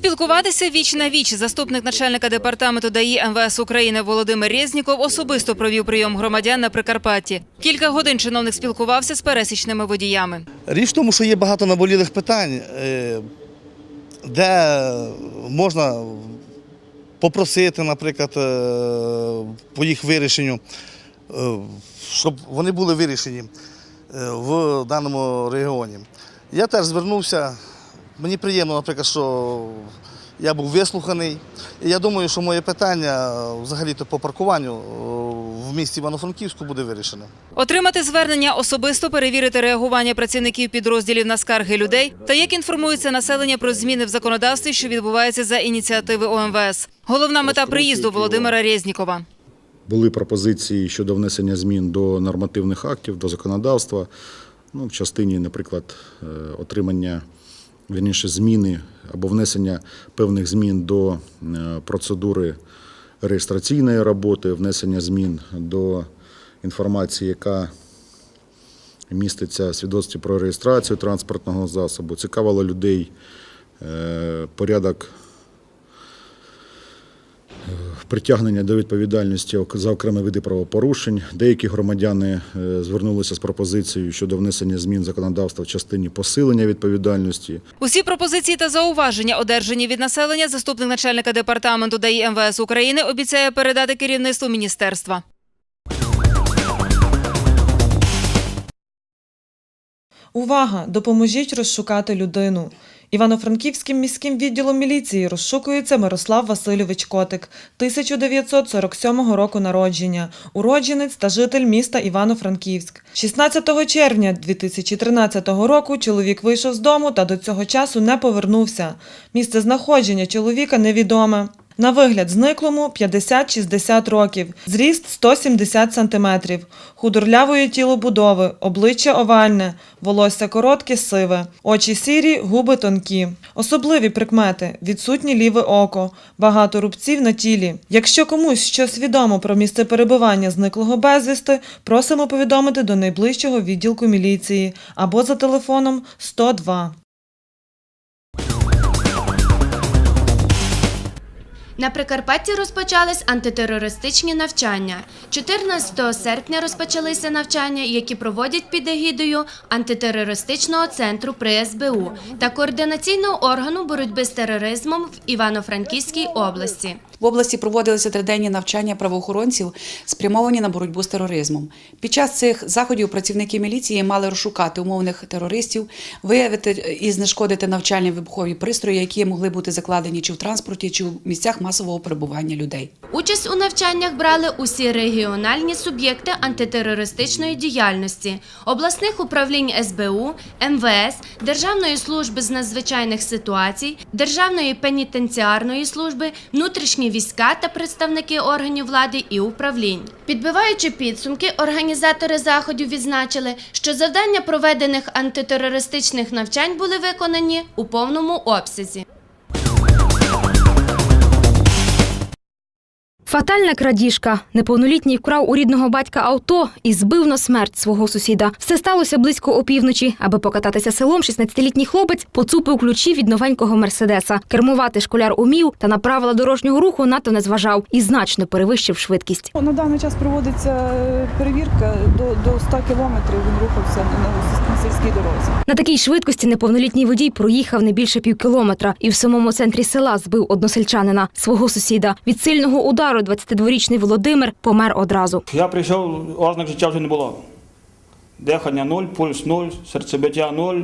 Поспілкуватися віч на віч заступник начальника департаменту ДАІ МВС України Володимир Резніков особисто провів прийом громадян на Прикарпатті. Кілька годин чиновник спілкувався з пересічними водіями. Річ в тому, що є багато наболілих питань, е, де можна попросити, наприклад, е, по їх вирішенню, е, щоб вони були вирішені в даному регіоні. Я теж звернувся. Мені приємно, наприклад, що я був вислуханий. І я думаю, що моє питання е, взагалі-то по паркуванню е, в місті Івано-Франківську буде вирішене. Отримати звернення особисто, перевірити реагування працівників підрозділів на скарги людей та як інформується населення про зміни в законодавстві, що відбуваються за ініціативи ОМВС. Головна мета приїзду Володимира Резнікова. Були пропозиції щодо внесення змін до нормативних актів, до законодавства. Ну, в частині, наприклад, е, отримання вірніше, зміни або внесення певних змін до е, процедури реєстраційної роботи, внесення змін до інформації, яка міститься в свідоцтві про реєстрацію транспортного засобу. Цікавило людей е, порядок притягнення до відповідальності за окремі види правопорушень. Деякі громадяни е, звернулися з пропозицією щодо внесення змін законодавства в частині посилення відповідальності. Усі пропозиції та зауваження, одержані від населення, заступник начальника департаменту ДАІ МВС України обіцяє передати керівництву міністерства. Увага! Допоможіть розшукати людину. Івано-Франківським міським відділом міліції розшукується Мирослав Васильович Котик, 1947 року народження, уродженець та житель міста Івано-Франківськ. 16 червня 2013 року чоловік вийшов з дому та до цього часу не повернувся. Місце знаходження чоловіка невідоме. На вигляд зниклому 50-60 років, зріст 170 сантиметрів, худорлявої тілобудови, обличчя овальне, волосся коротке, сиве, очі сірі, губи тонкі. Особливі прикмети – відсутнє ліве око, багато рубців на тілі. Якщо комусь щось відомо про місце перебування зниклого безвісти, просимо повідомити до найближчого відділку міліції або за телефоном 102. На Прикарпатті розпочались антитерористичні навчання. 14 серпня розпочалися навчання, які проводять під егідою антитерористичного центру при СБУ та координаційного органу боротьби з тероризмом в Івано-Франківській області. В області проводилися триденні навчання правоохоронців, спрямовані на боротьбу з тероризмом. Під час цих заходів працівники міліції мали розшукати умовних терористів, виявити і знешкодити навчальні вибухові пристрої, які могли бути закладені чи в транспорті, чи в місцях масового перебування людей. Участь у навчаннях брали усі регіональні суб'єкти антитерористичної діяльності, обласних управлінь СБУ, МВС, Державної служби з надзвичайних ситуацій, Державної пенітенціарної служби, війська та представники органів влади і управлінь. Підбиваючи підсумки, організатори заходів відзначили, що завдання проведених антитерористичних навчань були виконані у повному обсязі. Фатальна крадіжка. Неповнолітній вкрав у рідного батька авто і збив на смерть свого сусіда. Все сталося близько опівночі. Аби покататися селом, 16-літній хлопець поцупив ключі від новенького мерседеса. Кермувати школяр умів та на правила дорожнього руху надто не зважав і значно перевищив швидкість. На даний час проводиться е, перевірка до, до 100 кілометрів. Він рухався на, сільській дорозі. На такій швидкості неповнолітній водій проїхав не більше півкілометра і в самому центрі села збив односельчанина, свого сусіда. Від сильного удару 22-річний Володимир помер одразу. Я прийшов, ознак життя вже не було. Дихання нуль, пульс нуль, серцебиття нуль,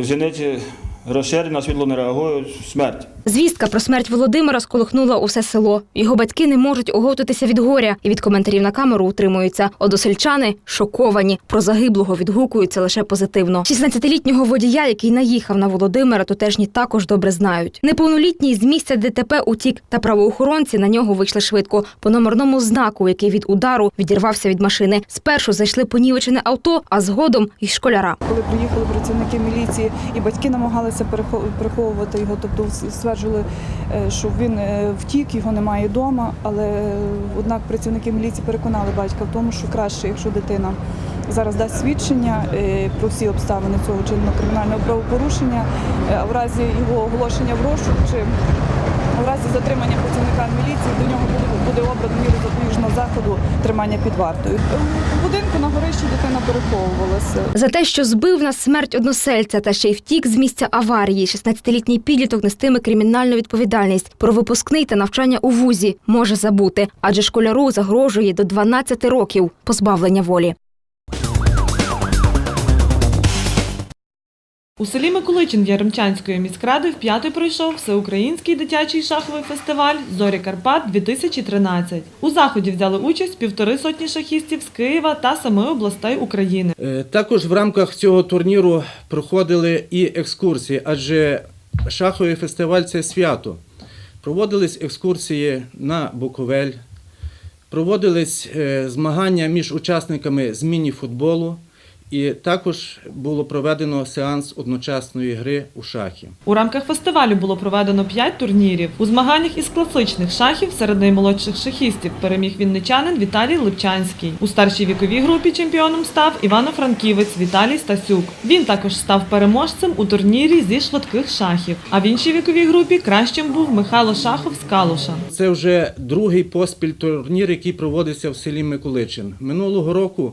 зіниці розширені, світло не реагують, смерть. Звістка про смерть Володимира сколихнула усе село. Його батьки не можуть оговтатися від горя і від коментарів на камеру утримуються. Односельчани шоковані. Про загиблого відгукуються лише позитивно. 16-літнього водія, який наїхав на Володимира, тутешні також добре знають. Неповнолітній з місця ДТП утік, та правоохоронці на нього вийшли швидко по номерному знаку, який від удару відірвався від машини. Спершу зайшли понівечене авто, а згодом і школяра. Коли приїхали працівники міліції і батьки намагалися приховувати його, тобто стверджували, е, що він е, втік, його немає вдома. Але е, однак працівники міліції переконали батька в тому, що краще, якщо дитина зараз дасть свідчення про всі обставини цього чинного кримінального правопорушення. А в разі його оголошення в розшук чи в разі затримання працівника міліції до нього буде, обрано міру заходу тримання під вартою. У будинку на горищі дитина переховувалася. За те, що збив на смерть односельця та ще й втік з місця аварії, 16-літній підліток нестиме кримінальну відповідальність. Про випускний та навчання у вузі може забути, адже школяру загрожує до 12 років позбавлення волі. У селі Миколичин Яремчанської міськради вп'яте пройшов всеукраїнський дитячий шаховий фестиваль Зорі Карпат 2013 У заході взяли участь півтори сотні шахістів з Києва та семи областей України. Е, Також в рамках цього турніру проходили і екскурсії, адже шаховий фестиваль це свято. Проводились екскурсії на Буковель, проводились е, змагання між учасниками з міні-футболу, і також було проведено сеанс одночасної гри у шахи. У рамках фестивалю було проведено п'ять турнірів. У змаганнях із класичних шахів серед наймолодших шахістів переміг вінничанин Віталій Липчанський. У старшій віковій групі чемпіоном став Івано-Франківець Віталій Стасюк. Він також став переможцем у турнірі зі швидких шахів. А в іншій віковій групі кращим був Михайло Шахов з Калуша. Це вже другий поспіль турнір, який проводиться в селі Миколичин. Минулого року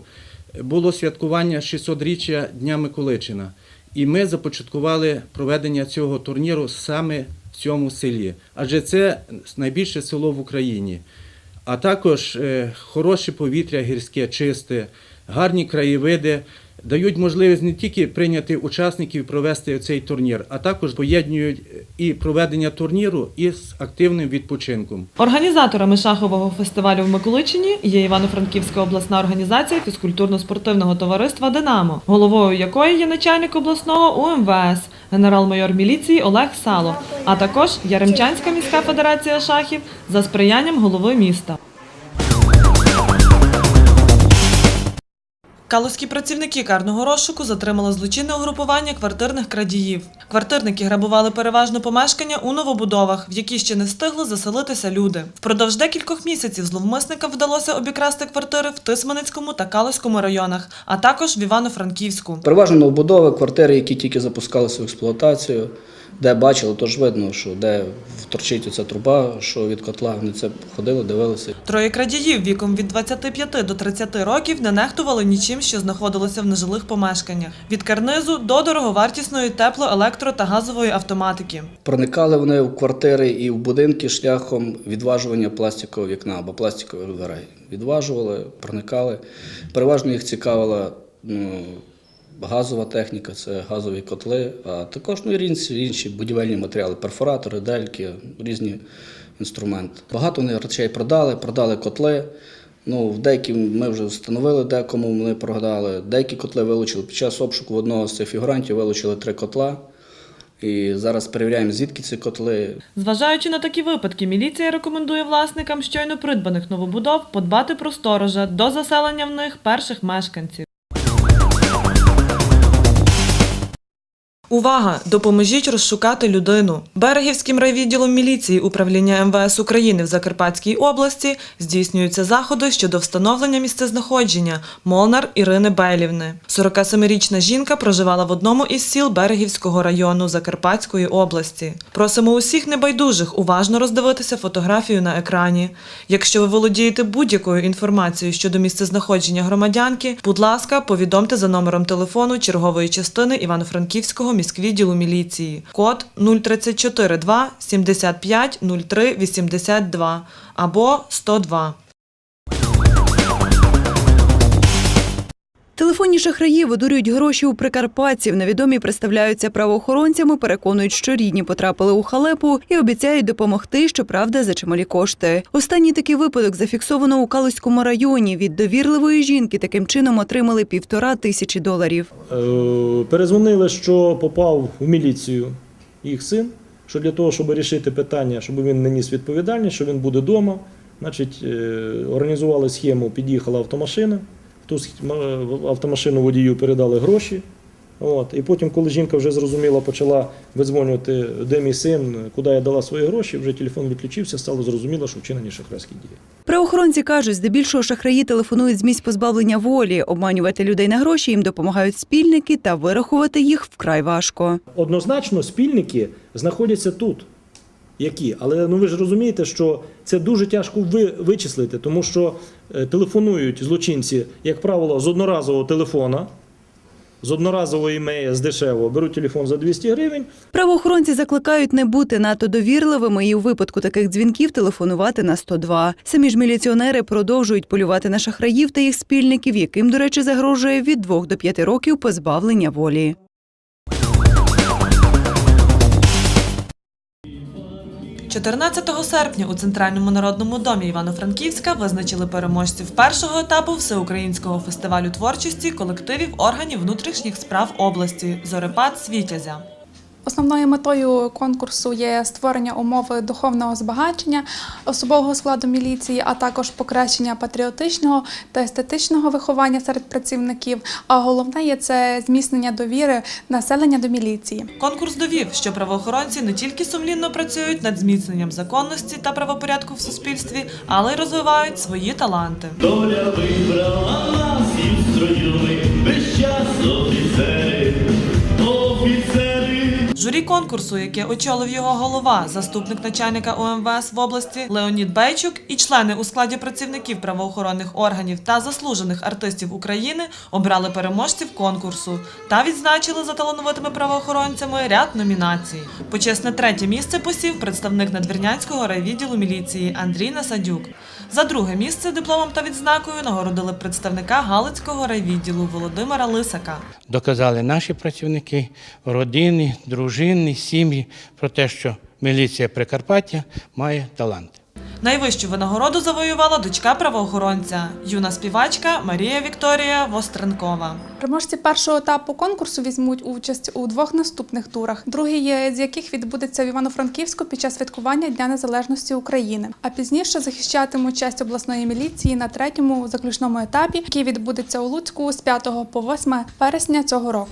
було святкування 600-річчя Дня Миколичина. І ми започаткували проведення цього турніру саме в цьому селі, адже це найбільше село в Україні. А також е, хороше повітря гірське, чисте, гарні краєвиди дають можливість не тільки прийняти учасників і провести цей турнір, а також поєднують і проведення турніру із активним відпочинком. Організаторами шахового фестивалю в Миколичині є Івано-Франківська обласна організація фізкультурно-спортивного товариства Динамо, головою якої є начальник обласного УМВС, генерал-майор міліції Олег Сало, а також Яремчанська міська федерація шахів за сприянням голови міста. Калузькі працівники карного розшуку затримали злочинне угрупування квартирних крадіїв. Квартирники грабували переважно помешкання у новобудовах, в які ще не встигли заселитися люди. Впродовж декількох місяців зловмисникам вдалося обікрасти квартири в Тисменецькому та Калузькому районах, а також в Івано-Франківську. Переважно новобудови, квартири, які тільки запускалися в експлуатацію, де бачили, тож видно, що де вторчить оця труба, що від котла вони це ходили, дивилися. Троє крадіїв віком від 25 до 30 років не нехтували нічим, що знаходилося в нежилих помешканнях від карнизу до дороговартісної тепло, електро та газової автоматики. Проникали вони в квартири і в будинки шляхом відважування пластикового вікна або пластикових дверей. Відважували, проникали. Переважно їх цікавила ну, газова техніка, це газові котли, а також ну, інші, інші будівельні матеріали, перфоратори, дельки, різні інструменти. Багато вони речей продали, продали котли. Ну, в деякі ми вже встановили, декому вони продали. Деякі котли вилучили під час обшуку в одного з цих фігурантів, вилучили три котла. І зараз перевіряємо, звідки ці котли. Зважаючи на такі випадки, міліція рекомендує власникам щойно придбаних новобудов подбати про сторожа до заселення в них перших мешканців. Увага! Допоможіть розшукати людину. Берегівським райвідділом міліції управління МВС України в Закарпатській області здійснюються заходи щодо встановлення місцезнаходження Молнар Ірини Белівни. 47-річна жінка проживала в одному із сіл Берегівського району Закарпатської області. Просимо усіх небайдужих уважно роздивитися фотографію на екрані. Якщо ви володієте будь-якою інформацією щодо місцезнаходження громадянки, будь ласка, повідомте за номером телефону чергової частини Івано-Франківського міськвідділу міліції. Код 0342 75 03 82 або 102. Телефонні шахраї видурюють гроші у прикарпатців. Невідомі представляються правоохоронцями, переконують, що рідні потрапили у халепу і обіцяють допомогти, щоправда, за чималі кошти. Останній такий випадок зафіксовано у Калузькому районі. Від довірливої жінки таким чином отримали півтора тисячі доларів. Е, Перезвонили, що попав в міліцію їх син, що для того, щоб вирішити питання, щоб він не ніс відповідальність, що він буде вдома. Значить, е, організували схему, під'їхала автомашина. Ту автомашину водію передали гроші. От. І потім, коли жінка вже зрозуміла, почала видзвонювати, де мій син, куди я дала свої гроші, вже телефон відключився, стало зрозуміло, що вчинені шахрайські дії. Правоохоронці кажуть, здебільшого шахраї телефонують з місць позбавлення волі. Обманювати людей на гроші їм допомагають спільники, та вирахувати їх вкрай важко. Однозначно, спільники знаходяться тут. Які? Але ну ви ж розумієте, що це дуже тяжко ви, вичислити, тому що е, телефонують злочинці, як правило, з одноразового телефона, з одноразової імеї, з дешевого, беруть телефон за 200 гривень, Правоохоронці закликають не бути надто довірливими і у випадку таких дзвінків телефонувати на 102. Самі ж міліціонери продовжують полювати на шахраїв та їх спільників, яким, до речі, загрожує від 2 до 5 років позбавлення волі. – 14 серпня у Центральному народному домі Івано-Франківська визначили переможців першого етапу всеукраїнського фестивалю творчості колективів органів внутрішніх справ області Зорепад Світязя. Основною метою конкурсу є створення умови духовного збагачення особового складу міліції, а також покращення патріотичного та естетичного виховання серед працівників. А головне є це зміцнення довіри населення до міліції. Конкурс довів, що правоохоронці не тільки сумлінно працюють над зміцненням законності та правопорядку в суспільстві, але й розвивають свої таланти. Доля вибрала нас і Журі конкурсу, яке очолив його голова, заступник начальника УМВС в області Леонід Бейчук і члени у складі працівників правоохоронних органів та заслужених артистів України обрали переможців конкурсу та відзначили за талановитими правоохоронцями ряд номінацій. Почесне третє місце посів представник надвірнянського райвідділу міліції Андрій Насадюк. За друге місце дипломом та відзнакою нагородили представника Галицького райвідділу Володимира Лисака. доказали наші працівники, родини, дружини, сім'ї про те, що міліція Прикарпаття має талант. Найвищу винагороду завоювала дочка правоохоронця, юна співачка Марія Вікторія Востренкова. Переможці першого етапу конкурсу візьмуть участь у двох наступних турах, другий з яких відбудеться в Івано-Франківську під час святкування Дня Незалежності України. А пізніше захищатимуть часть обласної міліції на третьому заключному етапі, який відбудеться у Луцьку з 5 по 8 вересня цього року.